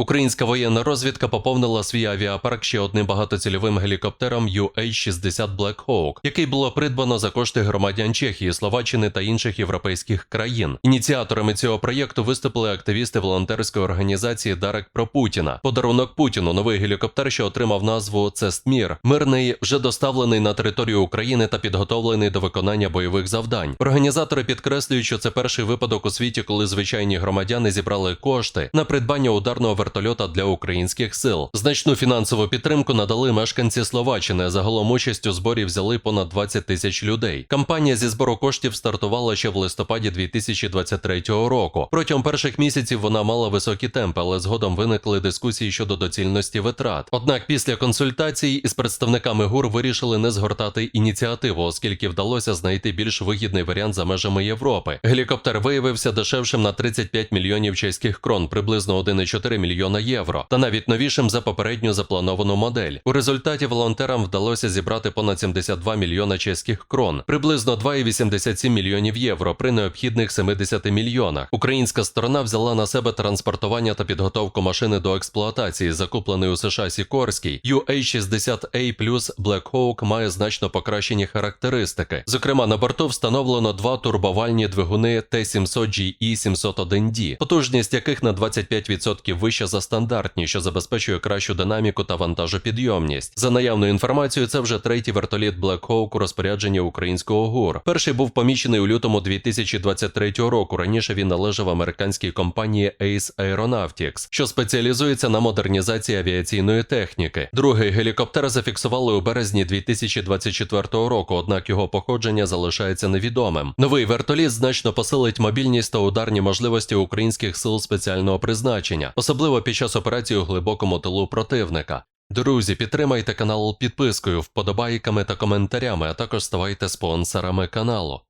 Українська воєнна розвідка поповнила свій авіапарк ще одним багатоцільовим гелікоптером UH-60 Black Hawk, який було придбано за кошти громадян Чехії, Словаччини та інших європейських країн. Ініціаторами цього проєкту виступили активісти волонтерської організації Дарек про Путіна. Подарунок Путіну новий гелікоптер, що отримав назву Цестмір. Мирний вже доставлений на територію України та підготовлений до виконання бойових завдань. Організатори підкреслюють, що це перший випадок у світі, коли звичайні громадяни зібрали кошти на придбання ударного вертольота для українських сил. Значну фінансову підтримку надали мешканці Словаччини. Загалом участь у зборі взяли понад 20 тисяч людей. Кампанія зі збору коштів стартувала ще в листопаді 2023 року. Протягом перших місяців вона мала високі темпи, але згодом виникли дискусії щодо доцільності витрат. Однак після консультацій із представниками ГУР вирішили не згортати ініціативу, оскільки вдалося знайти більш вигідний варіант за межами Європи. Гелікоптер виявився дешевшим на 35 мільйонів чеських крон, приблизно 1,4 мільйона євро, та навіть новішим за попередню заплановану модель. У результаті волонтерам вдалося зібрати понад 72 мільйона чеських крон, приблизно 2,87 мільйонів євро при необхідних 70 мільйонах. Українська сторона взяла на себе транспортування та підготовку машини до експлуатації, закуплений у США Сікорський. UA-60A плюс Black Hawk має значно покращені характеристики. Зокрема, на борту встановлено два турбовальні двигуни Т700GE701D, потужність яких на 25% вища за стандартні, що забезпечує кращу динаміку та вантажопідйомність. За наявною інформацією, це вже третій вертоліт Black Hawk у розпорядженні українського ГУР. Перший був помічений у лютому 2023 року. Раніше він належав американській компанії Ace Aeronautics, що спеціалізується на модернізації авіаційної техніки. Другий гелікоптер зафіксували у березні 2024 року, однак його походження залишається невідомим. Новий вертоліт значно посилить мобільність та ударні можливості українських сил спеціального призначення, особливо під час операції у глибокому тилу противника. Друзі, підтримайте канал підпискою, вподобайками та коментарями, а також ставайте спонсорами каналу.